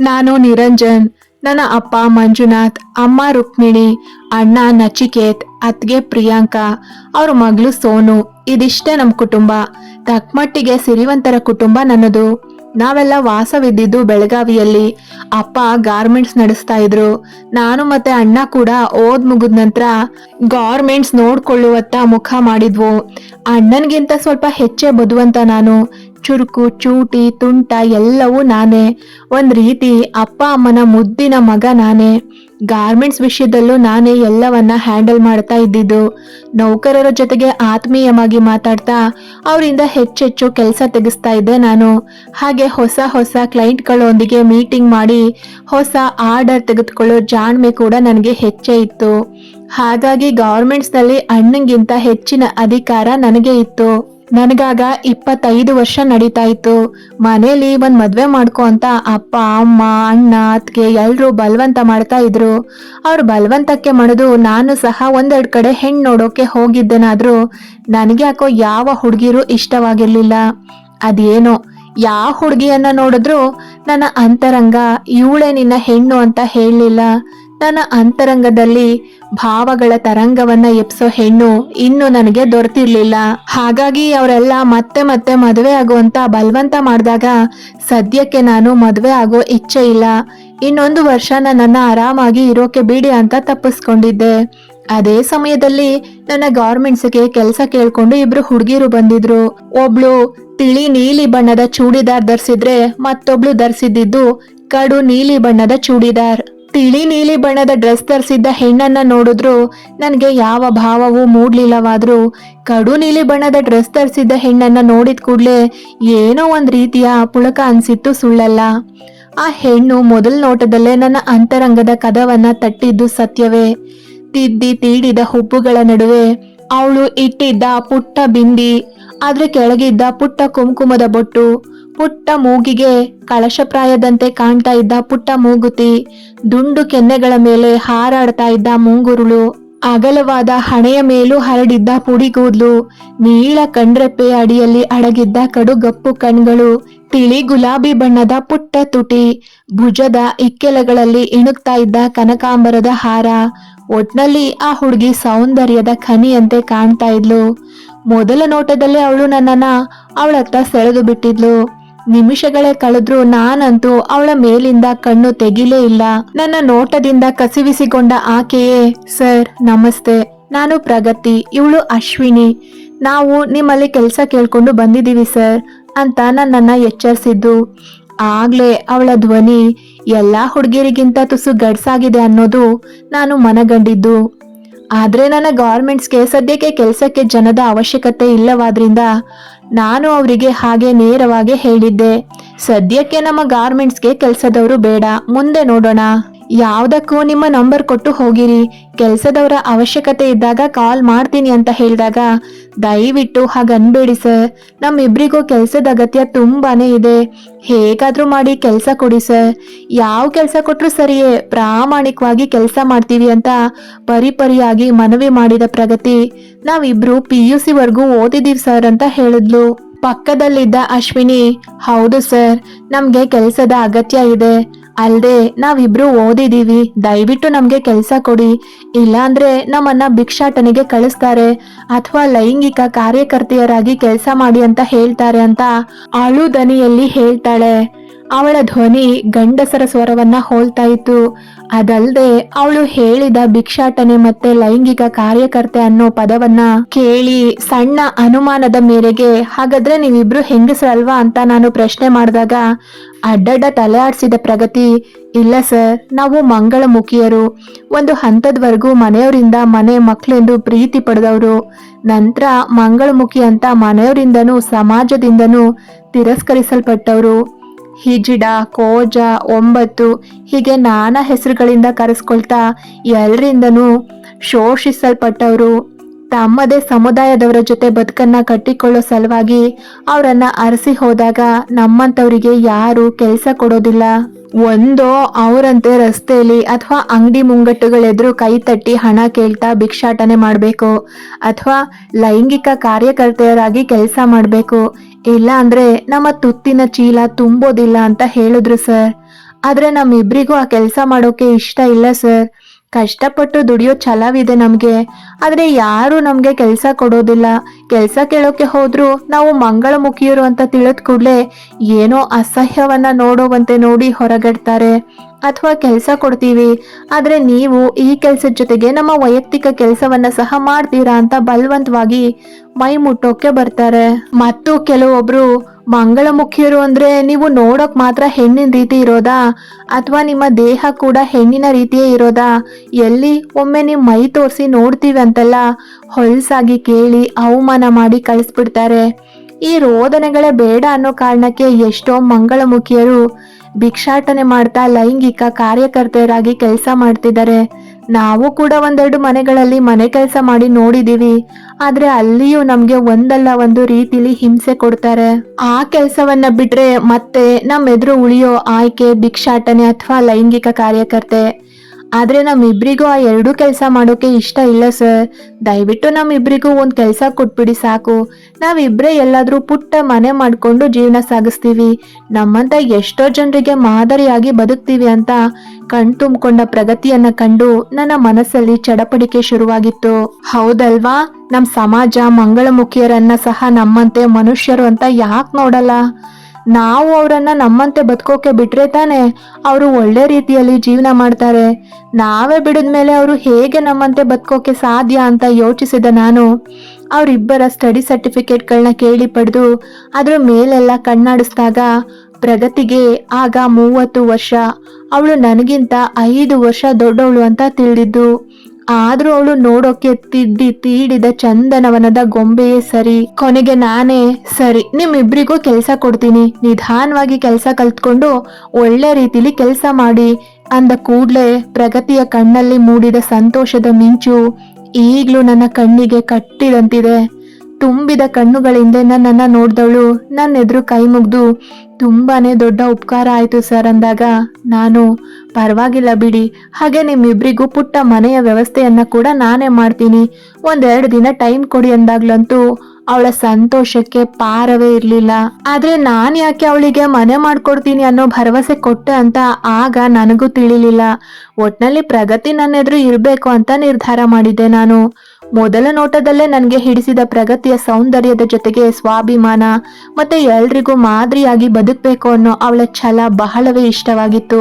ನಾನು ನಿರಂಜನ್. ನನ್ನ ಅಪ್ಪ ಮಂಜುನಾಥ್, ಅಮ್ಮ ರುಕ್ಮಿಣಿ, ಅಣ್ಣ ನಚಿಕೇತ್ ಅತ್ಗೆ ಪ್ರಿಯಾಂಕಾ, ಅವ್ರ ಮಗಳು ಸೋನು. ಇದಿಷ್ಟೇ ನಮ್ಮ ಕುಟುಂಬ. ತಕ್ಕಮಟ್ಟಿಗೆ ಸಿರಿವಂತರ ಕುಟುಂಬ ನನ್ನದು. ನಾವೆಲ್ಲ ವಾಸವಿದ್ದಿದ್ದು ಬೆಳಗಾವಿಯಲ್ಲಿ. ಅಪ್ಪ ಗಾರ್ಮೆಂಟ್ಸ್ ನಡೆಸ್ತಾ ಇದ್ರು. ನಾನು ಮತ್ತೆ ಅಣ್ಣ ಕೂಡ ಓದ್ ಮುಗಿದ ನಂತರ ಗಾರ್ಮೆಂಟ್ಸ್ ನೋಡ್ಕೊಳ್ಳುವತ್ತ ಮುಖ ಮಾಡಿದ್ವು. ಅಣ್ಣನ್ಗಿಂತ ಸ್ವಲ್ಪ ಹೆಚ್ಚೆ ಬದುವಂತ ನಾನು. ಚುರುಕು, ಚೂಟಿ, ತುಂಟ ಎಲ್ಲವೂ ನಾನೇ. ಒಂದ್ ರೀತಿ ಅಪ್ಪ ಅಮ್ಮನ ಮುದ್ದಿನ ಮಗ ನಾನೇ. ಗಾರ್ಮೆಂಟ್ಸ್ ವಿಷಯದಲ್ಲೂ ನಾನೇ ಎಲ್ಲವನ್ನ ಹ್ಯಾಂಡಲ್ ಮಾಡ್ತಾ ಇದ್ದಿದ್ದು. ನೌಕರರ ಜೊತೆಗೆ ಆತ್ಮೀಯವಾಗಿ ಮಾತಾಡ್ತಾ ಅವರಿಂದ ಹೆಚ್ಚೆಚ್ಚು ಕೆಲಸ ತೆಗೆಸ್ತಾ ಇದ್ದೆ ನಾನು. ಹಾಗೆ ಹೊಸ ಹೊಸ ಕ್ಲೈಂಟ್ಗಳೊಂದಿಗೆ ಮೀಟಿಂಗ್ ಮಾಡಿ ಹೊಸ ಆರ್ಡರ್ ತೆಗೆದುಕೊಳ್ಳೋ ಜಾಣ್ಮೆ ಕೂಡ ನನಗೆ ಹೆಚ್ಚೇ ಇತ್ತು. ಹಾಗಾಗಿ ಗೌರ್ಮೆಂಟ್ಸ್ನಲ್ಲಿ ಅಣ್ಣಂಗಿಂತ ಹೆಚ್ಚಿನ ಅಧಿಕಾರ ನನಗೆ ಇತ್ತು. ನನಗಾಗ ಇಪ್ಪತ್ತೈದು ವರ್ಷ ನಡೀತಾ ಇತ್ತು ಮನೇಲಿ ಒಂದು ಮದುವೆ ಮಾಡ್ಕೊ ಅಂತ ಅಪ್ಪ, ಅಮ್ಮ, ಅಣ್ಣ, ಅತ್ತಿಗೆ ಎಲ್ಲರೂ ಬಲವಂತ ಮಾಡ್ತಾ ಇದ್ರು. ಅವ್ರು ಬಲವಂತಕ್ಕೆ ಮಾಡೋದು ನಾನು ಸಹ ಒಂದೆರಡು ಕಡೆ ಹೆಣ್ಣು ನೋಡೋಕೆ ಹೋಗಿದ್ದೇನಾದ್ರೂ ನನಗೆ ಯಾಕೋ ಯಾವ ಹುಡುಗಿರು ಇಷ್ಟವಾಗಿರ್ಲಿಲ್ಲ. ಅದೇನೋ, ಯಾವ ಹುಡುಗಿಯನ್ನ ನೋಡಿದ್ರು ನನ್ನ ಅಂತರಂಗ ಇವಳೇ ನಿನ್ನ ಹೆಣ್ಣು ಅಂತ ಹೇಳಲಿಲ್ಲ. ನನ್ನ ಅಂತರಂಗದಲ್ಲಿ ಭಾವಗಳ ತರಂಗವನ್ನ ಎಪ್ಸೋ ಹೆಣ್ಣು ಇನ್ನು ನನಗೆ ದೊರೆತಿರ್ಲಿಲ್ಲ. ಹಾಗಾಗಿ ಅವರೆಲ್ಲ ಮತ್ತೆ ಮತ್ತೆ ಮದುವೆ ಆಗುವಂತ ಬಲವಂತ ಮಾಡಿದಾಗ ಸದ್ಯಕ್ಕೆ ನಾನು ಮದುವೆ ಆಗೋ ಇಚ್ಛೆ ಇಲ್ಲ. ಇನ್ನೊಂದು ವರ್ಷ ನನ್ನನ್ನು ಆರಾಮಾಗಿ ಇರೋಕೆ ಬಿಡಿ ಅಂತ ತಪ್ಪಿಸ್ಕೊಂಡಿದ್ದೆ. ಅದೇ ಸಮಯದಲ್ಲಿ ನನ್ನ ಗಾರ್ಮೆಂಟ್ಸ್ಗೆ ಕೆಲಸ ಕೇಳ್ಕೊಂಡು ಇಬ್ರು ಹುಡುಗಿರು ಬಂದಿದ್ರು. ಒಬ್ಳು ತಿಳಿ ನೀಲಿ ಬಣ್ಣದ ಚೂಡಿದಾರ್ ಧರಿಸಿದ್ರೆ ಮತ್ತೊಬ್ಳು ಧರಿಸಿದ್ದು ಕಡು ನೀಲಿ ಬಣ್ಣದ ಚೂಡಿದಾರ್. ತಿಳಿ ನೀಲಿ ಬಣ್ಣದ ಡ್ರೆಸ್ ಧರಿಸಿದ್ದ ಹೆಣ್ಣನ್ನ ನೋಡಿದ್ರು ನನಗೆ ಯಾವ ಭಾವವೂ ಮೂಡ್ಲಿಲ್ಲವಾದ್ರೂ ಕಡು ನೀಲಿ ಬಣ್ಣದ ಡ್ರೆಸ್ ಧರಿಸಿದ್ದ ಹೆಣ್ಣನ್ನ ನೋಡಿದ ಕೂಡಲೇ ಏನೋ ಒಂದು ರೀತಿಯ ಪುಳಕ ಅನ್ಸಿತ್ತು ಸುಳ್ಳಲ್ಲ. ಆ ಹೆಣ್ಣು ಮೊದಲ ನೋಟದಲ್ಲೇ ನನ್ನ ಅಂತರಂಗದ ಕದವನ್ನ ತಟ್ಟಿದ್ದು ಸತ್ಯವೇ. ತಿದ್ದಿ ತೀಡಿದ ಹುಬ್ಬುಗಳ ನಡುವೆ ಅವಳು ಇಟ್ಟಿದ್ದ ಪುಟ್ಟ ಬಿಂದಿ, ಆದ್ರೆ ಕೆಳಗಿದ್ದ ಪುಟ್ಟ ಕುಂಕುಮದ ಬೊಟ್ಟು ಪುಟ್ಟ ಮೂಗಿಗೆ ಕಳಶಪ್ರಾಯದಂತೆ ಕಾಣ್ತಾ ಇದ್ದ ಪುಟ್ಟ ಮೂಗುತಿ, ದುಂಡು ಕೆನ್ನೆಗಳ ಮೇಲೆ ಹಾರಾಡ್ತಾ ಇದ್ದ ಮುಂಗುರುಳು, ಅಗಲವಾದ ಹಣೆಯ ಮೇಲೂ ಹರಡಿದ್ದ ಪುಡಿಗೂದ್ಲು, ನೀಳ ಕಣ್ರೆಪ್ಪೆ ಅಡಿಯಲ್ಲಿ ಅಡಗಿದ್ದ ಕಡುಗಪ್ಪು ಕಣ್ಗಳು, ತಿಳಿ ಗುಲಾಬಿ ಬಣ್ಣದ ಪುಟ್ಟ ತುಟಿ, ಭುಜದ ಇಕ್ಕೆಲಗಳಲ್ಲಿ ಇಣುಕ್ತಾ ಇದ್ದ ಕನಕಾಂಬರದ ಹಾರ, ಒಟ್ನಲ್ಲಿ ಆ ಹುಡುಗಿ ಸೌಂದರ್ಯದ ಖನಿಯಂತೆ ಕಾಣ್ತಾ ಇದ್ಲು. ಮೊದಲ ನೋಟದಲ್ಲಿ ಅವಳು ನನ್ನನ್ನ ಅವಳತ್ತ ಸೆಳೆದು ಬಿಟ್ಟಿದ್ಲು. ನಿಮಿಷಗಳೇ ಕಳೆದ್ರು ನಾನಂತೂ ಅವಳ ಮೇಲಿಂದ ಕಣ್ಣು ತೆಗಿಲೇ ಇಲ್ಲ. ನನ್ನ ನೋಟದಿಂದ ಕಸಿವಿಸಿಕೊಂಡ ಆಕೆಯೇ, ಸರ್, ನಮಸ್ತೆ. ನಾನು ಪ್ರಗತಿ, ಇವಳು ಅಶ್ವಿನಿ. ನಾವು ನಿಮ್ಮಲ್ಲಿ ಕೆಲಸ ಕೇಳ್ಕೊಂಡು ಬಂದಿದ್ದೀವಿ, ಸರ್, ಅಂತ ನನ್ನನ್ನ ಎಚ್ಚರಿಸಿದ್ದು. ಆಗ್ಲೇ ಅವಳ ಧ್ವನಿ, ಎಲ್ಲಾ ಹುಡುಗಿರಿಗಿಂತ ತುಸು ಗಡ್ಸಾಗಿದೆ ಅನ್ನೋದು ನಾನು ಮನಗಂಡಿದ್ದು. ಆದ್ರೆ ನನ್ನ ಗಾರ್ಮೆಂಟ್ಸ್ಗೆ ಸದ್ಯಕ್ಕೆ ಕೆಲಸಕ್ಕೆ ಜನದ ಅವಶ್ಯಕತೆ ಇಲ್ಲವಾದ್ರಿಂದ ನಾನು ಅವರಿಗೆ ಹಾಗೆ ನೇರವಾಗಿ ಹೇಳಿದ್ದೆ. ಸದ್ಯಕ್ಕೆ ನಮ್ಮ ಗಾರ್ಮೆಂಟ್ಸ್ಗೆ ಕೆಲಸದವರು ಬೇಡ. ಮುಂದೆ ನೋಡೋಣ. ಯಾವ್ದಕ್ಕೂ ನಿಮ್ಮ ನಂಬರ್ ಕೊಟ್ಟು ಹೋಗಿರಿ. ಕೆಲಸದವರ ಅವಶ್ಯಕತೆ ಇದ್ದಾಗ ಕಾಲ್ ಮಾಡ್ತೀನಿ ಅಂತ ಹೇಳಿದಾಗ, ದಯವಿಟ್ಟು ಹಾಗನ್ಬೇಡಿ ಸರ್. ನಮ್ಮಿಬ್ರಿಗೂ ಕೆಲಸದ ಅಗತ್ಯ ತುಂಬಾನೇ ಇದೆ. ಹೇಗಾದರೂ ಮಾಡಿ ಕೆಲಸ ಕೊಡಿ ಸರ್. ಯಾವ ಕೆಲಸ ಕೊಟ್ರು ಸರಿಯೇ. ಪ್ರಾಮಾಣಿಕವಾಗಿ ಕೆಲಸ ಮಾಡ್ತೀವಿ ಅಂತ ಪರಿಪರಿಯಾಗಿ ಮನವಿ ಮಾಡಿದ ಪ್ರಗತಿ, ನಾವಿಬ್ರು ಪಿ ಯು ಸಿವರೆಗೂ ಓದಿದ್ದೀವಿ ಸರ್ ಅಂತ ಹೇಳಿದ್ಲು. ಪಕ್ಕದಲ್ಲಿದ್ದ ಅಶ್ವಿನಿ, ಹೌದು ಸರ್. ನಮಗೆ ಕೆಲಸದ ಅಗತ್ಯ ಇದೆ. ಅಲ್ದೆ, ನಾವಿಬ್ರು ಓದಿದೀವಿ. ದಯವಿಟ್ಟು ನಮ್ಗೆ ಕೆಲಸ ಕೊಡಿ. ಇಲ್ಲಾಂದ್ರೆ ನಮ್ಮನ್ನ ಭಿಕ್ಷಾಟನೆಗೆ ಕಳಿಸ್ತಾರೆ. ಅಥವಾ ಲೈಂಗಿಕ ಕಾರ್ಯಕರ್ತೆಯರಾಗಿ ಕೆಲಸ ಮಾಡಿ ಅಂತ ಹೇಳ್ತಾರೆ ಅಂತ ಅಳು ದನಿಯಲ್ಲಿ ಹೇಳ್ತಾಳೆ. ಅವಳ ಧ್ವನಿ ಗಂಡಸರ ಸ್ವರವನ್ನ ಹೋಲ್ತಾ ಇತ್ತು. ಅದಲ್ದೆ ಅವಳು ಹೇಳಿದ ಭಿಕ್ಷಾಟನೆ ಮತ್ತೆ ಲೈಂಗಿಕ ಕಾರ್ಯಕರ್ತೆ ಅನ್ನೋ ಪದವನ್ನ ಕೇಳಿ ಸಣ್ಣ ಅನುಮಾನದ ಮೇರೆಗೆ, ಹಾಗಾದ್ರೆ ನೀವಿಬ್ರು ಹೆಂಗಸರಲ್ವಾ ಅಂತ ನಾನು ಪ್ರಶ್ನೆ ಮಾಡಿದಾಗ, ಅಡ್ಡಡ್ಡ ತಲೆ ಆಡಿಸಿದ ಪ್ರಗತಿ, ಇಲ್ಲ ಸರ್, ನಾವು ಮಂಗಳಮುಖಿಯರು. ಒಂದು ಹಂತದವರೆಗೂ ಮನೆಯವರಿಂದ ಮನೆ ಮಕ್ಕಳೆಂದು ಪ್ರೀತಿ ಪಡೆದವರು. ನಂತರ ಮಂಗಳಮುಖಿ ಅಂತ ಮನೆಯವರಿಂದನೂ ಸಮಾಜದಿಂದನೂ ತಿರಸ್ಕರಿಸಲ್ಪಟ್ಟವರು. ಹಿಜಿಡ ಕೋಜ ಒಂಬತ್ತು ಹೀಗೆ ನಾನಾ ಹೆಸರುಗಳಿಂದ ಕರೆಸ್ಕೊಳ್ತಾ ಎಲ್ಲರಿಂದನೂ ಶೋಷಿಸಲ್ಪಟ್ಟವರು. ತಮ್ಮದೇ ಸಮುದಾಯದವರ ಜೊತೆ ಬದುಕನ್ನ ಕಟ್ಟಿಕೊಳ್ಳೋ ಸಲುವಾಗಿ ಅವರನ್ನ ಅರಸಿ ಹೋದಾಗ ನಮ್ಮಂತವರಿಗೆ ಯಾರು ಕೆಲಸ ಕೊಡೋದಿಲ್ಲ. ಒಂದೋ ಅವರಂತೆ ರಸ್ತೆಯಲ್ಲಿ ಅಥವಾ ಅಂಗಡಿ ಮುಂಗಟ್ಟುಗಳೆದುರು ಕೈ ತಟ್ಟಿ ಹಣ ಕೇಳ್ತಾ ಭಿಕ್ಷಾಟನೆ ಮಾಡಬೇಕು. ಅಥವಾ ಲೈಂಗಿಕ ಕಾರ್ಯಕರ್ತೆಯರಾಗಿ ಕೆಲಸ ಮಾಡಬೇಕು. ಇಲ್ಲ ಅಂದ್ರೆ ನಮ್ಮ ತುತ್ತಿನ ಚೀಲ ತುಂಬೋದಿಲ್ಲ ಅಂತ ಹೇಳಿದ್ರು ಸರ್. ಆದ್ರೆ ನಮ್ಮಿಬ್ರಿಗೂ ಆ ಕೆಲಸ ಮಾಡೋಕೆ ಇಷ್ಟ ಇಲ್ಲ ಸರ್. ಕಷ್ಟಪಟ್ಟು ದುಡಿಯೋ ಛಲವಿದೆ ನಮಗೆ. ಆದ್ರೆ ಯಾರು ನಮಗೆ ಕೆಲಸ ಕೊಡೋದಿಲ್ಲ. ಕೆಲಸ ಕೇಳೋಕೆ ಹೋದ್ರು ನಾವು ಮಂಗಳಮುಖಿಯರು ಅಂತ ತಿಳಿದ ಕೂಡಲೇ ಏನೋ ಅಸಹ್ಯವನ್ನ ನೋಡುವಂತೆ ನೋಡಿ ಹೊರಗಡ್ತಾರೆ. ಅಥವಾ ಕೆಲಸ ಕೊಡ್ತೀವಿ. ಆದ್ರೆ ನೀವು ಈ ಕೆಲಸದ ಜೊತೆಗೆ ನಮ್ಮ ವೈಯಕ್ತಿಕ ಕೆಲಸವನ್ನ ಸಹ ಮಾಡ್ತೀರಾ ಅಂತ ಬಲವಂತವಾಗಿ ಮೈ ಮುಟ್ಟೋಕೆ ಬರ್ತಾರೆ. ಮತ್ತು ಕೆಲವೊಬ್ರು ಮಂಗಳಮುಖಿಯರು ಅಂದ್ರೆ ನೀವು ನೋಡೋಕ್ ಮಾತ್ರ ಹೆಣ್ಣಿನ ರೀತಿ ಇರೋದಾ? ಅಥವಾ ನಿಮ್ಮ ದೇಹ ಕೂಡ ಹೆಣ್ಣಿನ ರೀತಿಯೇ ಇರೋದಾ? ಎಲ್ಲಿ ಒಮ್ಮೆ ನೀವು ಮೈ ತೋರಿಸಿ ನೋಡ್ತೀವಿ ಅಂತೆಲ್ಲ? ಹೊಲ್ಸಾಗಿ ಕೇಳಿ ಅವಮಾನ ಮಾಡಿ ಕಳಿಸ್ಬಿಡ್ತಾರೆ. ಈ ರೋದನೆಗಳೇ ಬೇಡ ಅನ್ನೋ ಕಾರಣಕ್ಕೆ ಎಷ್ಟೋ ಮಂಗಳಮುಖಿಯರು ಭಿಕ್ಷಾಟನೆ ಮಾಡ್ತಾ ಲೈಂಗಿಕ ಕಾರ್ಯಕರ್ತೆಯರಾಗಿ ಕೆಲಸ ಮಾಡ್ತಿದ್ದಾರೆ. ನಾವು ಕೂಡ ಒಂದೆರಡು ಮನೆಗಳಲ್ಲಿ ಮನೆ ಕೆಲಸ ಮಾಡಿ ನೋಡಿದೀವಿ. ಆದ್ರೆ ಅಲ್ಲಿಯೂ ನಮ್ಗೆ ಒಂದಲ್ಲ, ಒಂದು ರೀತಿಲಿ ಹಿಂಸೆ ಕೊಡ್ತಾರೆ. ಆ ಕೆಲಸವನ್ನ ಬಿಟ್ರೆ ಮತ್ತೆ ನಮ್ಮೆದುರು ಉಳಿಯೋ ಆಯ್ಕೆ, ಭಿಕ್ಷಾಟನೆ ಅಥವಾ ಲೈಂಗಿಕ ಕಾರ್ಯಕರ್ತೆ. ಆದ್ರೆ ನಮ್ಮಿಬ್ರಿಗೂ ಆ ಎರಡೂ ಕೆಲಸ ಮಾಡೋಕೆ ಇಷ್ಟ ಇಲ್ಲ ಸರ್. ದಯವಿಟ್ಟು ನಮ್ಮಿಬ್ರಿಗೂ ಒಂದು ಕೆಲಸ ಕೊಟ್ಬಿಡಿ ಸಾಕು. ನಾವಿಬ್ರೇ ಎಲ್ಲಾದ್ರೂ ಪುಟ್ಟ ಮನೆ ಮಾಡ್ಕೊಂಡು ಜೀವನ ಸಾಗಿಸ್ತೀವಿ. ನಮ್ಮಂತ ಎಷ್ಟೋ ಜನರಿಗೆ ಮಾದರಿಯಾಗಿ ಬದುಕ್ತೀವಿ ಅಂತ ಕಣ್ ತುಂಬಿಕೊಂಡ ಪ್ರಗತಿಯನ್ನ ಕಂಡು ನನ್ನ ಮನಸ್ಸಲ್ಲಿ ಚಡಪಡಿಕೆ ಶುರುವಾಗಿತ್ತು. ಹೌದಲ್ವಾ? ನಮ್ ಸಮಾಜ ಮಂಗಳಮುಖಿಯರನ್ನ ಸಹ ನಮ್ಮಂತೆ ಮನುಷ್ಯರು ಅಂತ ಯಾಕೆ ನೋಡಲ್ಲ? ನಾವು ಅವರನ್ನ ನಮ್ಮಂತೆ ಬದುಕೋಕೆ ಬಿಟ್ರೆ ತಾನೆ ಅವರು ಒಳ್ಳೆ ರೀತಿಯಲ್ಲಿ ಜೀವನ ಮಾಡ್ತಾರೆ. ನಾವೇ ಬಿಡಿದ್ಮೇಲೆ ಅವರು ಹೇಗೆ ನಮ್ಮಂತೆ ಬದುಕೋಕೆ ಸಾಧ್ಯ ಅಂತ ಯೋಚಿಸಿದ ನಾನು, ಅವರಿಬ್ಬರ ಸ್ಟಡಿ ಸರ್ಟಿಫಿಕೇಟ್ಗಳನ್ನ ಕೇಳಿ ಪಡೆದು ಅದ್ರ ಮೇಲೆಲ್ಲ ಕಣ್ಣಾಡಿಸಿದಾಗ ಪ್ರಗತಿಗೆ ಆಗ ಮೂವತ್ತು ವರ್ಷ. ಅವಳು ನನಗಿಂತ ಐದು ವರ್ಷ ದೊಡ್ಡವಳು ಅಂತ ತಿಳಿದಿದ್ದು, ಆದ್ರೂ ಅವಳು ನೋಡೋಕೆ ತಿದ್ದಿ ತೀಡಿದ ಚಂದನವನದ ಗೊಂಬೆಯೇ ಸರಿ. ಕೊನೆಗೆ ನಾನೇ, ಸರಿ, ನಿಮ್ಮಿಬ್ರಿಗೂ ಕೆಲಸ ಕೊಡ್ತೀನಿ. ನಿಧಾನವಾಗಿ ಕೆಲಸ ಕಲ್ತ್ಕೊಂಡು ಒಳ್ಳೆ ರೀತಿಲಿ ಕೆಲಸ ಮಾಡಿ, ಅಂದ ಕೂಡ್ಲೆ ಪ್ರಗತಿಯ ಕಣ್ಣಲ್ಲಿ ಮೂಡಿದ ಸಂತೋಷದ ಮಿಂಚು ಈಗಲೂ ನನ್ನ ಕಣ್ಣಿಗೆ ಕಟ್ಟಿದಂತಿದೆ. ತುಂಬಿದ ಕಣ್ಣುಗಳಿಂದ ನನ್ನನ್ನ ನೋಡಿದವಳು ನನ್ನ ಎದುರು ಕೈ ಮುಗ್ದು ತುಂಬಾನೇ ದೊಡ್ಡ ಉಪಕಾರ ಆಯ್ತು ಸರ್ ಅಂದಾಗ, ನಾನು ಪರವಾಗಿಲ್ಲ ಬಿಡಿ. ಹಾಗೆ ನಿಮ್ಮಿಬ್ರಿಗೂ ಪುಟ್ಟ ಮನೆಯ ವ್ಯವಸ್ಥೆಯನ್ನ ಕೂಡ ನಾನೇ ಮಾಡ್ತೀನಿ. ಒಂದೆರಡು ದಿನ ಟೈಮ್ ಕೊಡಿ ಅಂದಾಗ್ಲಂತೂ ಅವಳ ಸಂತೋಷಕ್ಕೆ ಪಾರವೇ ಇರಲಿಲ್ಲ. ಆದ್ರೆ ನಾನು ಯಾಕೆ ಅವಳಿಗೆ ಮನೆ ಮಾಡ್ಕೊಡ್ತೀನಿ ಅನ್ನೋ ಭರವಸೆ ಕೊಟ್ಟೆ ಅಂತ ಆಗ ನನಗೂ ತಿಳಿಲಿಲ್ಲ. ಒಟ್ನಲ್ಲಿ ಪ್ರಗತಿ ನನ್ನ ಇರಬೇಕು ಇರ್ಬೇಕು ಅಂತ ನಿರ್ಧಾರ ಮಾಡಿದ್ದೆ ನಾನು. ಮೊದಲ ನೋಟದಲ್ಲೇ ನನಗೆ ಹಿಡಿಸಿದ ಪ್ರಗತಿಯ ಸೌಂದರ್ಯದ ಜೊತೆಗೆ ಸ್ವಾಭಿಮಾನ ಮತ್ತೆ ಎಲ್ರಿಗೂ ಮಾದರಿಯಾಗಿ ಬದುಕಬೇಕು ಅನ್ನೋ ಅವಳ ಛಲ ಬಹಳವೇ ಇಷ್ಟವಾಗಿತ್ತು.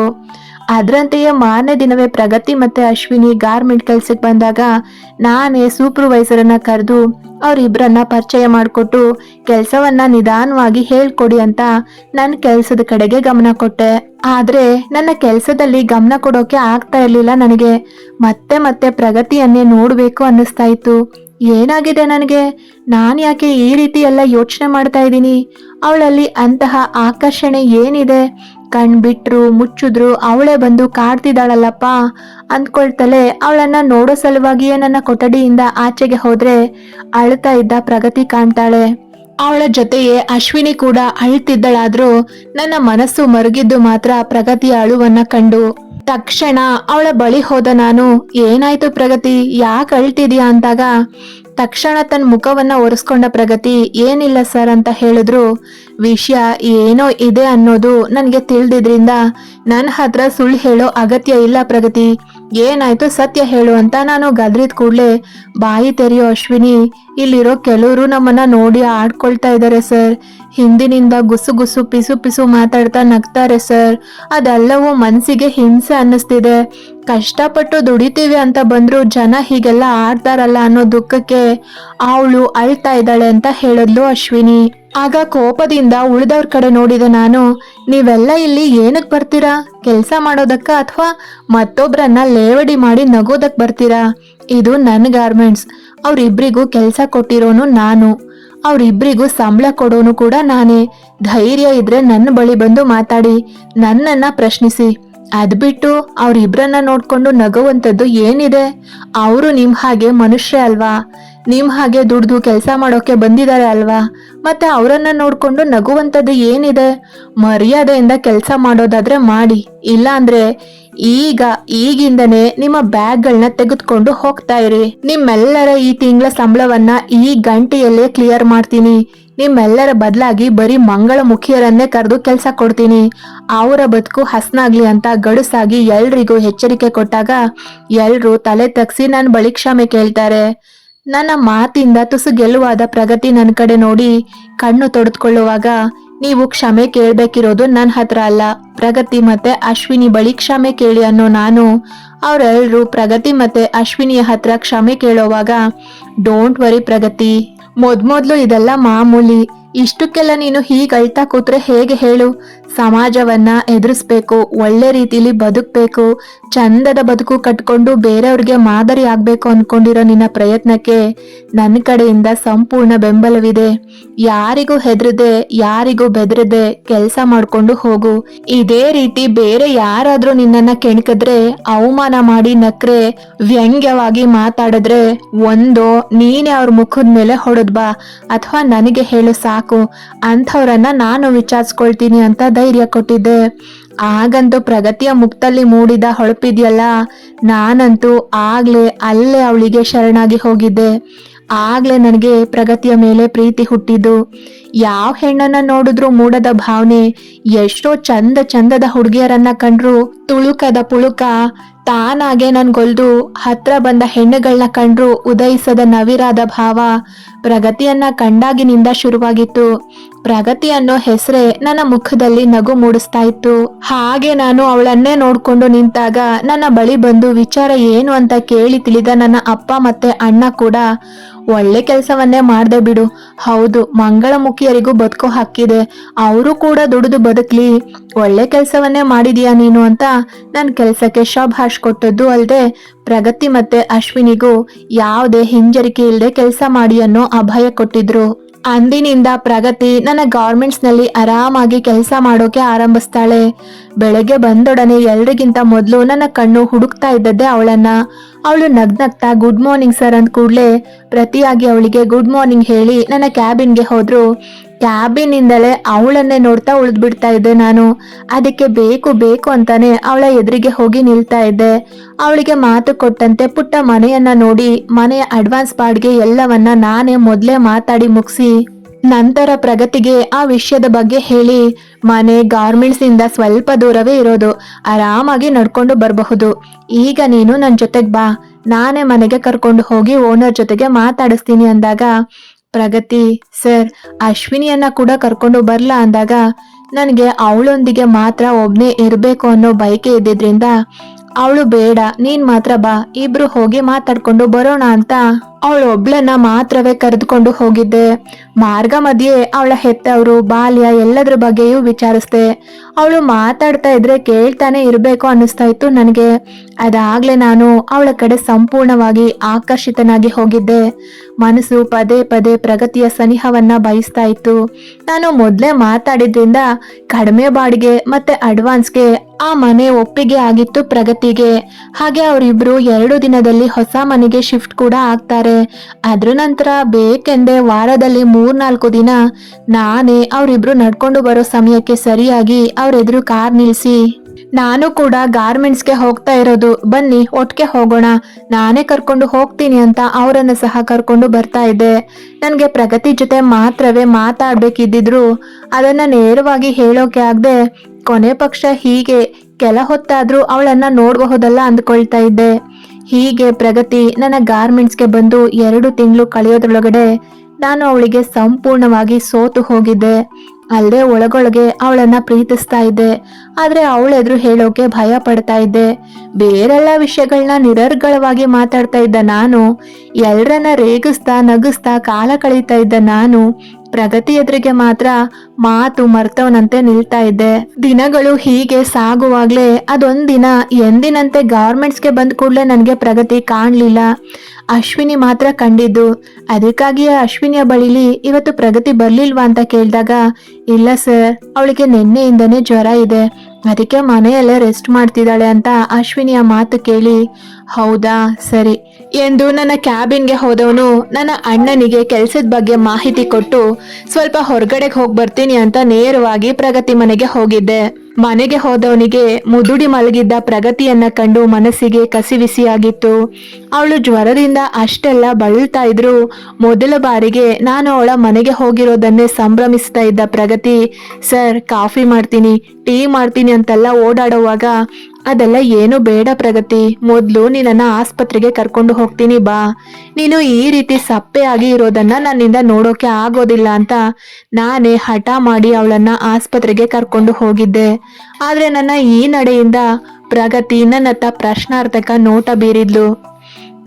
ಅದರಂತೆಯೇ ಮಾರನೇ ದಿನವೇ ಪ್ರಗತಿ ಮತ್ತೆ ಅಶ್ವಿನಿ ಗಾರ್ಮೆಂಟ್ ಕೆಲ್ಸಕ್ಕೆ ಬಂದಾಗ ನಾನೇ ಸೂಪರ್ವೈಸರನ್ನ ಕರೆದು ಅವರಿಬ್ಬರನ್ನ ಪರಿಚಯ ಮಾಡಿಕೊಟ್ಟು ಕೆಲಸವನ್ನ ನಿಧಾನವಾಗಿ ಹೇಳ್ಕೊಡಿ ಅಂತ ನನ್ನ ಕೆಲಸದ ಕಡೆಗೆ ಗಮನ ಕೊಟ್ಟೆ. ಆದ್ರೆ ನನ್ನ ಕೆಲಸದಲ್ಲಿ ಗಮನ ಕೊಡೋಕೆ ಆಗ್ತಾ ಇರ್ಲಿಲ್ಲ ನನಗೆ. ಮತ್ತೆ ಮತ್ತೆ ಪ್ರಗತಿಯನ್ನೇ ನೋಡ್ಬೇಕು ಅನ್ನಿಸ್ತಾ ಇತ್ತು. ಏನಾಗಿದೆ ನನಗೆ? ನಾನು ಯಾಕೆ ಈ ರೀತಿ ಎಲ್ಲ ಯೋಚನೆ ಮಾಡ್ತಾ ಇದ್ದೀನಿ? ಅವಳಲ್ಲಿ ಅಂತಹ ಆಕರ್ಷಣೆ ಏನಿದೆ? ಕಣ್ ಬಿಟ್ರು ಮುಚ್ಚಿದ್ರು, ಅವಳೇ ಬಂದು ಕಾಡ್ತಿದ್ದಾಳಲ್ಲಪ್ಪ. ಅಂದ್ಕೊಳ್ತಲೇ ಅವಳನ್ನ ನೋಡೋ ಸಲುವಾಗಿಯೇ ನನ್ನ ಕೊಠಡಿಯಿಂದ ಆಚೆಗೆ ಹೋದರೆ ಅಳ್ತಾ ಇದ್ದ ಪ್ರಗತಿ ಕಾಣ್ತಾಳೆ. ಅವಳ ಜೊತೆಯೇ ಅಶ್ವಿನಿ ಕೂಡ ಅಳ್ತಿದ್ದಳಾದ್ರೂ ನನ್ನ ಮನಸ್ಸು ಮರುಗಿದ್ದು ಮಾತ್ರ ಪ್ರಗತಿಯ ಅಳುವನ್ನ ಕಂಡು. ತಕ್ಷಣ ಅವಳ ಬಳಿ ಹೋದ ನಾನು, ಏನಾಯ್ತು ಪ್ರಗತಿ? ಯಾಕೆ ಅಳ್ತಿದ್ಯಾ? ಅಂದಾಗ, ತಕ್ಷಣ ತನ್ನ ಮುಖವನ್ನ ಒರೆಸ್ಕೊಂಡ ಪ್ರಗತಿ ಏನಿಲ್ಲ ಸರ್ ಅಂತ ಹೇಳಿದ್ರು. ವಿಷಯ ಏನೋ ಇದೆ ಅನ್ನೋದು ನನಗೆ ತಿಳಿದಿದ್ರಿಂದ ನನ್ನ ಹತ್ರ ಸುಳ್ಳು ಹೇಳೋ ಅಗತ್ಯ ಇಲ್ಲ ಪ್ರಗತಿ. ಏನಾಯ್ತು ಸತ್ಯ ಹೇಳು ಅಂತ ನಾನು ಗದ್ರಿದ ಕೂಡಲೇ ಬಾಯಿ ತೆರೆಯೋ ಅಶ್ವಿನಿ, ಇಲ್ಲಿರೋ ಕೆಲವರು ನಮ್ಮನ್ನ ನೋಡಿ ಆಡ್ಕೊಳ್ತಾ ಇದ್ದಾರೆ ಸರ್. ಹಿಂದಿನಿಂದ ಗುಸು ಗುಸು ಪಿಸು ಪಿಸು ಮಾತಾಡ್ತಾ ನಗ್ತಾರೆ ಸರ್. ಅದೆಲ್ಲವೂ ಮನಸ್ಸಿಗೆ ಹಿಂಸೆ ಅನ್ನಿಸ್ತಿದೆ. ಕಷ್ಟಪಟ್ಟು ದುಡಿತೀವಿ ಅಂತ ಬಂದ್ರು ಜನ ಹೀಗೆಲ್ಲ ಆಡ್ತಾರಲ್ಲ ಅನ್ನೋ ದುಃಖಕ್ಕೆ ಅವಳು ಅಳ್ತಾ ಇದ್ದಾಳೆ ಅಂತ ಹೇಳಿದ್ಲು ಅಶ್ವಿನಿ. ಆಗ ಕೋಪದಿಂದ ಉಳಿದವ್ರ ಕಡೆ ನೋಡಿದ ನಾನು, ನೀವೆಲ್ಲ ಇಲ್ಲಿ ಏನಕ್ಕೆ ಬರ್ತೀರಾ? ಕೆಲಸ ಮಾಡೋದಕ್ಕ ಅಥವಾ ಮತ್ತೊಬ್ಬರನ್ನ ಲೇವಡಿ ಮಾಡಿ ನಗೋದಕ್ಕೆ ಬರ್ತೀರಾ? ಇದು ನನ್ನ ಗಾರ್ಮೆಂಟ್ಸ್. ಅವ್ರಿಬ್ರಿಗೂ ಕೆಲಸ ಕೊಟ್ಟಿರೋನು ನಾನು. ಅವ್ರಿಬ್ರಿಗೂ ಸಂಬಳ ಕೊಡೋನು ಕೂಡ ನಾನೇ. ಧೈರ್ಯ ಇದ್ರೆ ನನ್ನ ಬಳಿ ಬಂದು ಮಾತಾಡಿ. ನನ್ನನ್ನ ಪ್ರಶ್ನಿಸಿ. ಅದ್ ಬಿಟ್ಟು ಅವ್ರಿಬ್ರನ್ನ ನೋಡ್ಕೊಂಡು ನಗುವಂಥದ್ದು ಏನಿದೆ? ಅವರು ನಿಮ್ಮ ಹಾಗೆ ಮನುಷ್ಯ ಅಲ್ವಾ? ನಿಮ್ಮ ಹಾಗೆ ದುಡ್ದು ಕೆಲಸ ಮಾಡೋಕೆ ಬಂದಿದ್ದಾರೆ ಅಲ್ವಾ? ಮತ್ತೆ ಅವರನ್ನ ನೋಡ್ಕೊಂಡು ನಗುವಂಥದ್ದು ಏನಿದೆ? ಮರ್ಯಾದೆಯಿಂದ ಕೆಲಸ ಮಾಡೋದಾದ್ರೆ ಮಾಡಿ. ಇಲ್ಲ ಅಂದ್ರೆ ಈಗ, ಈಗಿಂದನೇ ನಿಮ್ಮ ಬ್ಯಾಗ್ಗಳನ್ನ ತೆಗೆದುಕೊಂಡು ಹೋಗ್ತಾ ಇರಿ. ನಿಮ್ಮೆಲ್ಲರ ಈ ತಿಂಗಳ ಸಂಬಳವನ್ನ ಈ ಗಂಟೆಯಲ್ಲೇ ಕ್ಲಿಯರ್ ಮಾಡ್ತೀನಿ. ನಿಮ್ಮೆಲ್ಲರ ಬದಲಾಗಿ ಬರೀ ಮಂಗಳ ಮುಖಿಯರನ್ನೇ ಕರೆದು ಕೆಲಸ ಕೊಡ್ತೀನಿ. ಅವರ ಬದುಕು ಹಸ್ನಾಗ್ಲಿ ಅಂತ ಗಡುಸಾಗಿ ಎಲ್ರಿಗೂ ಎಚ್ಚರಿಕೆ ಕೊಟ್ಟಾಗ ಎಲ್ರೂ ತಲೆ ತಗ್ಸಿ ನನ್ನ ಬಳಿ ಕ್ಷಮೆ ಕೇಳ್ತಾರೆ. ನನ್ನ ಮಾತಿಂದ ತುಸು ಗೆಲುವಾದ ಪ್ರಗತಿ ನನ್ನ ಕಡೆ ನೋಡಿ ಕಣ್ಣು ತೊಡೆದುಕೊಳ್ಳುವಾಗ ನೀವು ಕ್ಷಮೆ ಕೇಳಬೇಕಿರೋದು ನನ್ನ ಹತ್ರ ಅಲ್ಲ. ಪ್ರಗತಿ ಮತ್ತೆ ಅಶ್ವಿನಿ ಬಳಿ ಕ್ಷಮೆ ಕೇಳಿ ಅನ್ನೋ ನಾನು ಅವರೆಲ್ಲರೂ ಪ್ರಗತಿ ಮತ್ತೆ ಅಶ್ವಿನಿಯ ಹತ್ರ ಕ್ಷಮೆ ಕೇಳೋವಾಗ ಡೋಂಟ್ ವರಿ ಪ್ರಗತಿ. ಮೊದ್ಮೊದ್ಲು ಇದೆಲ್ಲ ಮಾಮೂಲಿ. ಇಷ್ಟಕ್ಕೆಲ್ಲ ನೀನು ಹೀಗೆ ಅಳ್ತಾ ಕೂತ್ರೆ ಹೇಗೆ ಹೇಳು? ಸಮಾಜವನ್ನ ಎದುರಿಸ್ಬೇಕು, ಒಳ್ಳೆ ರೀತಿಲಿ ಬದುಕ್ಬೇಕು, ಚಂದದ ಬದುಕು ಕಟ್ಕೊಂಡು ಬೇರೆಯವ್ರಿಗೆ ಮಾದರಿ ಆಗ್ಬೇಕು ಅನ್ಕೊಂಡಿರೋ ನಿನ್ನ ಪ್ರಯತ್ನಕ್ಕೆ ನನ್ನ ಕಡೆಯಿಂದ ಸಂಪೂರ್ಣ ಬೆಂಬಲವಿದೆ. ಯಾರಿಗೂ ಹೆದರದೆ, ಯಾರಿಗೂ ಬೆದರದೆ ಕೆಲಸ ಮಾಡ್ಕೊಂಡು ಹೋಗು. ಇದೇ ರೀತಿ ಬೇರೆ ಯಾರಾದರೂ ನಿನ್ನನ್ನ ಕೆಣಕಿದ್ರೆ, ಅವಮಾನ ಮಾಡಿ ನಕ್ರೆ, ವ್ಯಂಗ್ಯವಾಗಿ ಮಾತಾಡಿದ್ರೆ, ಒಂದೋ ನೀನೇ ಅವ್ರ ಮುಖದ ಮೇಲೆ ಹೊಡೆದ್ ಬಾ. ಅಥವಾ ನನಗೆ ಹೇಳು ಸಾಕು. ಅಂಥವ್ರನ್ನ ನಾನು ವಿಚಾರಿಸ್ಕೊಳ್ತೀನಿ ಅಂತ ಧೈರ್ಯ ಕೊಟ್ಟಿದ್ದೆ ಆಗಂತೂ ಪ್ರಗತಿಯ ಮುಕ್ತಲ್ಲಿ ಮೂಡಿದ ಹೊಳಪಿದ್ಯಲ್ಲ, ನಾನಂತೂ ಆಗ್ಲೇ ಅಲ್ಲೇ ಅವಳಿಗೆ ಶರಣಾಗಿ ಹೋಗಿದ್ದೆ. ಆಗ್ಲೇ ನನಗೆ ಪ್ರಗತಿಯ ಮೇಲೆ ಪ್ರೀತಿ ಹುಟ್ಟಿದ್ದು. ಯಾವ ಹೆಣ್ಣನ್ನ ನೋಡಿದ್ರು ಮೂಡದ ಭಾವನೆ, ಎಷ್ಟೋ ಚಂದ ಚಂದದ ಹುಡುಗಿಯರನ್ನ ಕಂಡ್ರು ತುಳುಕದ ಪುಳುಕ, ತಾನಾಗೆ ನನ್ಗೊಲ್ದು ಹತ್ರ ಬಂದ ಹೆಣ್ಣುಗಳನ್ನ ಕಂಡ್ರು ಉದಯಿಸದ ನವಿರಾದ ಭಾವ ಪ್ರಗತಿಯನ್ನ ಕಂಡಾಗಿನಿಂದ ಶುರುವಾಗಿತ್ತು. ಪ್ರಗತಿ ಅನ್ನೋ ಹೆಸರೇ ನನ್ನ ಮುಖದಲ್ಲಿ ನಗು ಮೂಡಿಸ್ತಾ ಇತ್ತು. ಹಾಗೆ ನಾನು ಅವಳನ್ನೇ ನೋಡ್ಕೊಂಡು ನಿಂತಾಗ ನನ್ನ ಬಳಿ ಬಂದು ವಿಚಾರ ಏನು ಅಂತ ಕೇಳಿ ತಿಳಿದ ನನ್ನ ಅಪ್ಪ ಮತ್ತೆ ಅಣ್ಣ ಕೂಡ ಒಳ್ಳೆ ಕೆಲಸವನ್ನೇ ಮಾಡ್ದೆ ಬಿಡು. ಹೌದು, ಮಂಗಳಮುಖಿಯರಿಗೂ ಬದುಕೋ ಹಾಕಿದೆ ಅವರು ಕೂಡ ದುಡಿದು ಬದುಕ್ಲಿ. ಒಳ್ಳೆ ಕೆಲಸವನ್ನೇ ಮಾಡಿದೀಯಾ ನೀನು ಅಂತ ನನ್ನ ಕೆಲಸಕ್ಕೆ ಶಭಾಷ್ ಕೊಟ್ಟದ್ದು ಅಲ್ಲದೆ ಪ್ರಗತಿ ಮತ್ತೆ ಅಶ್ವಿನಿಗೂ ಯಾವುದೇ ಹಿಂಜರಿಕೆ ಇಲ್ಲದೆ ಕೆಲಸ ಮಾಡಿ ಅನ್ನೋ ಅಭಯ ಕೊಟ್ಟಿದ್ರು. ಅಂದಿನಿಂದ ಪ್ರಗತಿ ನನ್ನ ಗಾರ್ಮೆಂಟ್ಸ್ನಲ್ಲಿ ಆರಾಮಾಗಿ ಕೆಲಸ ಮಾಡೋಕೆ ಆರಂಭಿಸ್ತಾಳೆ. ಬೆಳಗ್ಗೆ ಬಂದೊಡನೆ ಎಲ್ರಿಗಿಂತ ಮೊದಲು ನನ್ನ ಕಣ್ಣು ಹುಡುಕ್ತಾ ಇದ್ದದ್ದೇ ಅವಳನ್ನ. ಅವಳು ನಗ್ನಗ್ತಾ ಗುಡ್ ಮಾರ್ನಿಂಗ್ ಸರ್ ಅಂದ ಕೂಡಲೇ ಪ್ರತಿಯಾಗಿ ಅವಳಿಗೆ ಗುಡ್ ಮಾರ್ನಿಂಗ್ ಹೇಳಿ ನನ್ನ ಕ್ಯಾಬಿನ್ಗೆ ಹೋದ್ರು. ಕ್ಯಾಬಿನಿಂದಲೇ ಅವಳನ್ನೇ ನೋಡ್ತಾ ಉಳಿದ್ ಬಿಡ್ತಾ ಇದ್ದೆ ನಾನು. ಅದಕ್ಕೆ ಬೇಕು ಬೇಕು ಅಂತಾನೆ ಅವಳ ಎದುರಿಗೆ ಹೋಗಿ ನಿಲ್ತಾ ಇದ್ದೆ. ಅವಳಿಗೆ ಮಾತು ಕೊಟ್ಟಂತೆ ಪುಟ್ಟ ಮನೆಯನ್ನ ನೋಡಿ, ಮನೆಯ ಅಡ್ವಾನ್ಸ್ ಬಾಡ್ಗೆ ಎಲ್ಲವನ್ನ ನಾನೇ ಮೊದಲೇ ಮಾತಾಡಿ ಮುಗಿಸಿ. ನಂತರ ಪ್ರಗತಿಗೆ ಆ ವಿಷಯದ ಬಗ್ಗೆ ಹೇಳಿ. ಮನೆ ಗಾರ್ಮೆಂಟ್ಸ್ ಇಂದ ಸ್ವಲ್ಪ ದೂರವೇ ಇರೋದು, ಆರಾಮಾಗಿ ನಡ್ಕೊಂಡು ಬರಬಹುದು. ಈಗ ನೀನು ನನ್ನ ಜೊತೆಗೆ ಬಾ. ನಾನೇ ಮನೆಗೆ ಕರ್ಕೊಂಡು ಹೋಗಿ ಓನರ್ ಜೊತೆಗೆ ಮಾತಾಡಿಸ್ತೀನಿ ಅಂದಾಗ ಪ್ರಗತಿ, ಸರ್, ಅಶ್ವಿನಿಯನ್ನ ಕೂಡ ಕರ್ಕೊಂಡು ಬರ್ಲ ಅಂದಾಗ ನನಗೆ ಅವಳೊಂದಿಗೆ ಮಾತ್ರ ಒಬ್ನೇ ಇರಬೇಕು ಅನ್ನೋ ಬಯಕೆ ಇದ್ದಿದ್ರಿಂದ, ಅವಳು ಬೇಡ, ನೀನ್ ಮಾತ್ರ ಬಾ, ಇಬ್ರು ಹೋಗಿ ಮಾತಾಡ್ಕೊಂಡು ಬರೋಣ ಅಂತ ಅವಳು ಒಬ್ಳನ್ನ ಮಾತ್ರವೇ ಕರೆದುಕೊಂಡು ಹೋಗಿದ್ದೆ. ಮಾರ್ಗ ಮಧ್ಯೆ ಅವಳ ಹೆತ್ತವರು ಬಾಲ್ಯ ಎಲ್ಲದ್ರ ಬಗ್ಗೆಯೂ ವಿಚಾರಿಸ್ದೆ. ಅವಳು ಮಾತಾಡ್ತಾ ಇದ್ರೆ ಕೇಳ್ತಾನೆ ಇರಬೇಕು ಅನ್ನಿಸ್ತಾ ಇತ್ತು ನನಗೆ. ಅದಾಗ್ಲೇ ನಾನು ಅವಳ ಕಡೆ ಸಂಪೂರ್ಣವಾಗಿ ಆಕರ್ಷಿತನಾಗಿ ಹೋಗಿದ್ದೆ. ಮನಸ್ಸು ಪದೇ ಪದೇ ಪ್ರಗತಿಯ ಸನಿಹವನ್ನ ಬಯಸ್ತಾ ಇತ್ತು. ನಾನು ಮೊದಲೇ ಮಾತಾಡಿದ್ರಿಂದ ಕಡಿಮೆ ಬಾಡಿಗೆ ಮತ್ತೆ ಅಡ್ವಾನ್ಸ್ಗೆ ಆ ಮನೆ ಒಪ್ಪಿಗೆ ಆಗಿತ್ತು ಪ್ರಗತಿಗೆ. ಹಾಗೆ ಅವರಿಬ್ರು ಎರಡು ದಿನದಲ್ಲಿ ಹೊಸ ಮನೆಗೆ ಶಿಫ್ಟ್ ಕೂಡ ಆಗ್ತಾರೆ. ಅದ್ರ ನಂತರ ಬೇಕೆಂದೇ ವಾರದಲ್ಲಿ ಮೂರ್ನಾಲ್ಕು ದಿನ ನಾನೇ ಅವರಿಬ್ರು ನಡ್ಕೊಂಡು ಬರೋ ಸಮಯಕ್ಕೆ ಸರಿಯಾಗಿ ಅವ್ರೆದುರು ಕಾರ್ ನಿಲ್ಸಿ. ನಾನು ಕೂಡ ಗಾರ್ಮೆಂಟ್ಸ್ಗೆ ಹೋಗ್ತಾ ಇರೋದು. ಬನ್ನಿ ಒಟ್ಟಿಗೆ ಹೋಗೋಣ. ನಾನೇ ಕರ್ಕೊಂಡು ಹೋಗ್ತೀನಿ ಅಂತ ಅವರನ್ನು ಸಹ ಕರ್ಕೊಂಡು ಬರ್ತಾ ಇದ್ದೆ. ನನಗೆ ಪ್ರಗತಿ ಜೊತೆ ಮಾತ್ರವೇ ಮಾತಾಡಬೇಕಿದ್ದಿದ್ರು ಅದನ್ನ ನೇರವಾಗಿ ಹೇಳೋಕೆ ಆಗದೆ ಕೊನೆ ಪಕ್ಷ ಹೀಗೆ ಕೆಲ ಹೊತ್ತಾದ್ರೂ ಅವಳನ್ನ ನೋಡಬಹುದಲ್ಲ ಅಂದ್ಕೊಳ್ತಾ ಇದ್ದೆ. ಹೀಗೆ ಪ್ರಗತಿ ನನ್ನ ಗಾರ್ಮೆಂಟ್ಸ್ಗೆ ಬಂದು ಎರಡು ತಿಂಗಳು ಕಳೆಯೋದ್ರೊಳಗಡೆ ನಾನು ಅವಳಿಗೆ ಸಂಪೂರ್ಣವಾಗಿ ಸೋತು ಹೋಗಿದ್ದೆ. ಅಲ್ಲದೆ ಒಳಗೊಳಗೆ ಅವಳನ್ನ ಪ್ರೀತಿಸ್ತಾ ಇದ್ದೆ. ಆದ್ರೆ ಅವಳೆದ್ರು ಹೇಳೋಕೆ ಭಯ ಪಡ್ತಾ ಇದ್ದೆ. ಬೇರೆಲ್ಲ ವಿಷಯಗಳನ್ನ ನಿರರ್ಗಳವಾಗಿ ಮಾತಾಡ್ತಾ ಇದ್ದ ನಾನು ಎಲ್ಲರನ್ನ ರೇಗಿಸ್ತಾ ನಗಿಸ್ತಾ ಕಾಲ ಕಳೀತಾ ಇದ್ದ ನಾನು ಪ್ರಗತಿ ಎದುರಿಗೆ ಮಾತ್ರ ಮಾತು ಮರ್ತವನಂತೆ ನಿಲ್ತಾ ಇದ್ದೆ. ದಿನಗಳು ಹೀಗೆ ಸಾಗುವಾಗ್ಲೇ ಅದೊಂದಿನ ಎಂದಿನಂತೆ ಗಾರ್ಮೆಂಟ್ಸ್ಗೆ ಬಂದ ಕೂಡಲೇ ನನಗೆ ಪ್ರಗತಿ ಕಾಣಲಿಲ್ಲ. ಅಶ್ವಿನಿ ಮಾತ್ರ ಕಂಡಿದ್ದು. ಅದಕ್ಕಾಗಿಯೇ ಅಶ್ವಿನಿಯ ಬಳಿಲಿ ಇವತ್ತು ಪ್ರಗತಿ ಬರ್ಲಿಲ್ವಾ ಅಂತ ಕೇಳಿದಾಗ, ಇಲ್ಲ ಸರ್, ಅವಳಿಗೆ ನಿನ್ನೆಯಿಂದನೇ ಜ್ವರ ಇದೆ. ಅದಕ್ಕೆ ಮನೆಯಲ್ಲೇ ರೆಸ್ಟ್ ಮಾಡ್ತಿದ್ದಾಳೆ ಅಂತ ಅಶ್ವಿನಿಯ ಮಾತು ಕೇಳಿ, ಹೌದಾ? ಸರಿ. ಎಂದು ನನ್ನ ಕ್ಯಾಬಿನ್ಗೆ ಹೋದವನು ನನ್ನ ಅಣ್ಣನಿಗೆ ಕೆಲಸದ ಬಗ್ಗೆ ಮಾಹಿತಿ ಕೊಟ್ಟು, ಸ್ವಲ್ಪ ಹೊರಗಡೆಗೆ ಹೋಗಿ ಬರ್ತೀನಿ ಅಂತ ನೇರವಾಗಿ ಪ್ರಗತಿ ಮನೆಗೆ ಹೋಗಿದ್ದೆ. ಮನೆಗೆ ಹೋದವನಿಗೆ ಮುದುಡಿ ಮಲಗಿದ್ದ ಪ್ರಗತಿಯನ್ನ ಕಂಡು ಮನಸ್ಸಿಗೆ ಕಸಿವಿಸಿಯಾಗಿತ್ತು. ಅವಳು ಜ್ವರದಿಂದ ಅಷ್ಟೆಲ್ಲ ಬಳಲ್ತಾ ಇದ್ರು ಮೊದಲ ಬಾರಿಗೆ ನಾನು ಅವಳ ಮನೆಗೆ ಹೋಗಿರೋದನ್ನೇ ಸಂಭ್ರಮಿಸ್ತಾ ಇದ್ದ ಪ್ರಗತಿ, ಸರ್, ಕಾಫಿ ಮಾಡ್ತೀನಿ, ಟೀ ಮಾಡ್ತೀನಿ ಅಂತೆಲ್ಲ ಓಡಾಡುವಾಗ ಅದೆಲ್ಲ ಏನು ಬೇಡ ಪ್ರಗತಿ. ಮೊದಲು ನಿನ್ನ ಆಸ್ಪತ್ರೆಗೆ ಕರ್ಕೊಂಡು ಹೋಗ್ತೀನಿ ಬಾ. ನೀನು ಈ ರೀತಿ ಸಪ್ಪೆ ಆಗಿ ಇರೋದನ್ನ ನನ್ನಿಂದ ನೋಡೋಕೆ ಆಗೋದಿಲ್ಲ ಅಂತ ನಾನೇ ಹಠ ಮಾಡಿ ಅವಳನ್ನ ಆಸ್ಪತ್ರೆಗೆ ಕರ್ಕೊಂಡು ಹೋಗಿದ್ದೆ. ಆದ್ರೆ ನನ್ನ ಈ ನಡೆಯಿಂದ ಪ್ರಗತಿ ನನ್ನತ್ತ ಪ್ರಶ್ನಾರ್ಥಕ ನೋಟ ಬೀರಿದ್ಲು.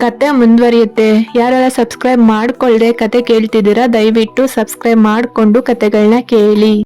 ಕತೆ ಮುಂದುವರಿಯುತ್ತೆ. ಯಾರೆಲ್ಲ ಸಬ್ಸ್ಕ್ರೈಬ್ ಮಾಡ್ಕೊಳ್ಳದೆ ಕತೆ ಕೇಳ್ತಿದ್ದೀರಾ, ದಯವಿಟ್ಟು ಸಬ್ಸ್ಕ್ರೈಬ್ ಮಾಡಿಕೊಂಡು ಕತೆಗಳನ್ನ ಕೇಳಿ.